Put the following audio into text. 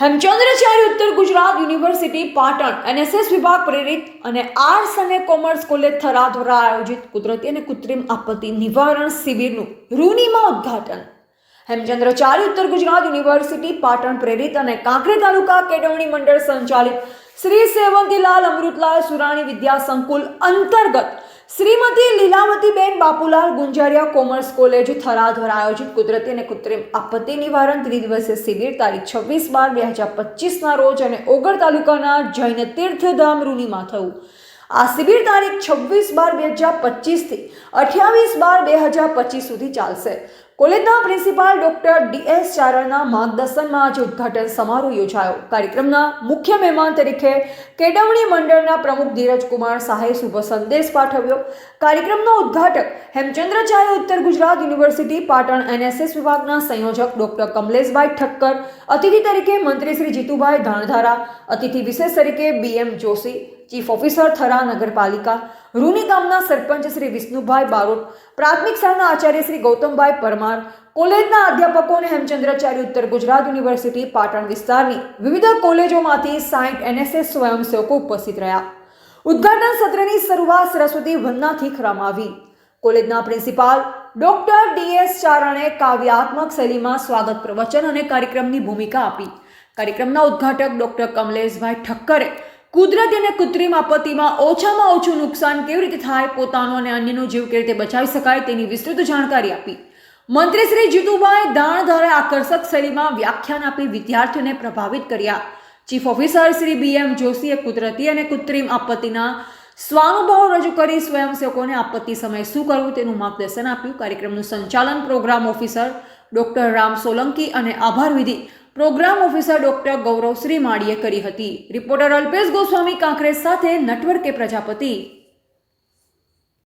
હેમચંદ્રાચાર્ય ઉત્તર Gujarat university, Patan, NSS વિભાગ પ્રેરિત અને આર્ટ્સ અને કોમર્સ કોલેજ થરા દ્વારા આયોજિત કુદરતી અને કૃત્રિમ આપત્તિ નિવારણ શિબિરનું રૂનીમાં ઉદ્ઘાટન. હેમચંદ્રાચાર્ય ઉત્તર ગુજરાત યુનિવર્સિટી, પાટણ પ્રેરિત અને કાંકરે તાલુકા કેળવણી મંડળ સંચાલિત શ્રી સેવંતીલાલ અમૃતલાલ સુરાણી વિદ્યા સંકુલ અંતર્ગત શ્રીમતી લીલાવતીબેન બાપુલાલ ગુંજારિયા કોમર્સ કોલેજ થરા દ્વારા આયોજિત કુદરતી અને કૃત્રિમ આપત્તિ નિવારણ ત્રિદિવસીય શિબિર તારીખ છવ્વીસ બાર બે હજાર પચીસના રોજ અને ઓગળ તાલુકાના જૈન તીર્થધામ રૂનીમાં થયું. આ શિબિર તારીખ છવ્વીસ બાર બે હજાર પચીસથી અઠ્યાવીસ બાર બે હજાર પચીસ સુધી ચાલશે. કોલેજના પ્રિન્સિપાલ ડોક્ટર ડીએસ ચારણના માર્ગદર્શનમાં આજે ઉદ્ઘાટન સમારોહ યોજાયો. કાર્યક્રમના મુખ્ય મહેમાન તરીકે કેળવણી મંડળના પ્રમુખ ધીરજકુમાર શાહે શુભ સંદેશ પાઠવ્યો. કાર્યક્રમનો ઉદ્ઘાટક હેમચંદ્ર હેમચંદ્રાચાર્ય ઉત્તર ગુજરાત યુનિવર્સિટી પાટણ એનએસએસ વિભાગના સંયોજક ડોક્ટર કમલેશભાઈ ઠક્કર, અતિથિ તરીકે મંત્રી શ્રી જીતુભાઈ ધાણધારા, અતિથિ વિશેષ તરીકે BM Joshi chief officer Thara નગરપાલિકા, રૂની ગામના સરપંચ શ્રી વિષ્ણુભાઈ બારોટ, પ્રાથમિક શાળાના આચાર્ય શ્રી ગૌતમભાઈ પરમાર, કોલેજના અધ્યાપકો અને હેમચંદ્રાચાર્ય ઉત્તર ગુજરાત યુનિવર્સિટી, પાટણ વિસ્તારની વિવિધ કોલેજોમાંથી સાઠ એનએસએસ સ્વયંસેવકો ઉપસ્થિત રહ્યા. ઉદ્ઘાટન સત્રની શરૂઆત સરસ્વતી વંદનાથી કરવામાં આવી. કોલેજના પ્રિન્સિપાલ ડોક્ટર ડીએસ ચારણે કાવ્યાત્મક શૈલીમાં સ્વાગત પ્રવચન અને કાર્યક્રમની ભૂમિકા આપી. કાર્યક્રમના ઉદ્ઘાટક ડોક્ટર કમલેશભાઈ ઠક્કરે કુદરતી અને કૃત્રિમ આપત્તિમાં ઓછામાં ઓછું નુકસાન કેવી રીતે થાય, પોતાનો અને અન્યનો જીવ કેવી રીતે બચાવી શકાય તેની વિસ્તૃત જાણકારી આપી. મંત્રી શ્રી જીતુભાઈ દાણધારે આકર્ષક શૈલીમાં વ્યાખ્યાન આપી વિદ્યાર્થીઓને પ્રભાવિત કર્યા. Chief officer Shri B M જોશીએ કુદરતી અને કૃત્રિમ આપત્તિના સ્વાનુભવ રજૂ કરી સ્વયંસેવકોને આપત્તિ સમયે શું કરવું તેનું માર્ગદર્શન આપ્યું. કાર્યક્રમનું સંચાલન program officer doctor Ram Solanki અને આભાર વિધિ પ્રોગ્રામ ઓફિસર ડોક્ટર ગૌરવ શ્રીમાળીએ કરી હતી. રિપોર્ટર અલ્પેશ ગોસ્વામી કાંકરેજ સાથે નટવર પ્રજાપતિ.